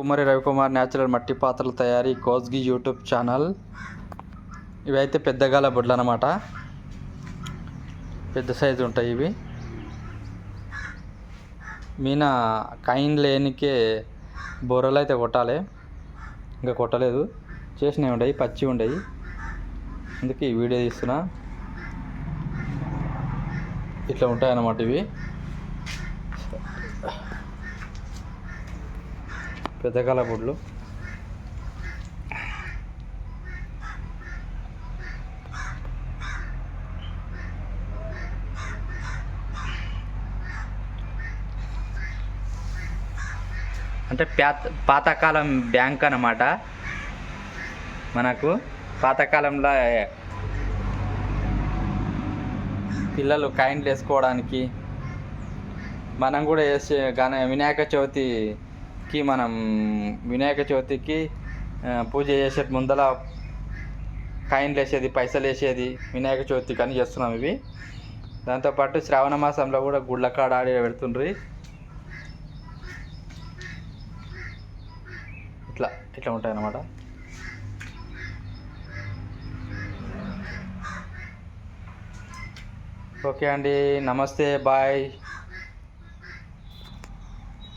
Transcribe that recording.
కుమారి Ravikumar natural మట్టి పాత్రల తయారీ కోజ్గి యూట్యూబ్ ఛానల్. ఇవైతే పెద్దగాల బొడ్లు అనమాట పెద్ద సైజు ఉంటాయి ఇవి. మీన కైన్ లేనికే బొర్రలు అయితే కొట్టాలి. ఇంకా కొట్టలేదు. చేసినవి ఉండయి పచ్చి ఉండయి. అందుకే ఈ వీడియో తీస్తున్నా. ఇట్లా ఉంటాయి అన్నమాట ఇవి. పెద్దకాల బొడ్లు అంటే పాత పాతకాలం బ్యాంక్ అనమాట మనకు పాతకాలంలో పిల్లలు కాయిన్లు వేసుకోవడానికి మనం కూడా వేసే గణ వినాయక చవితి కి మనం వినాయక చవితికి పూజ చేసే ముందర కాయిన్లు వేసేది పైసలు వేసేది వినాయక చవితికి అని చేస్తున్నాం ఇవి. దాంతోపాటు శ్రావణ మాసంలో కూడా గుళ్ళ కాడ ఆడి పెడుతుండ్రి. ఇట్లా ఇట్లా ఉంటాయి అన్నమాట ఓకే అండి నమస్తే బాయ్.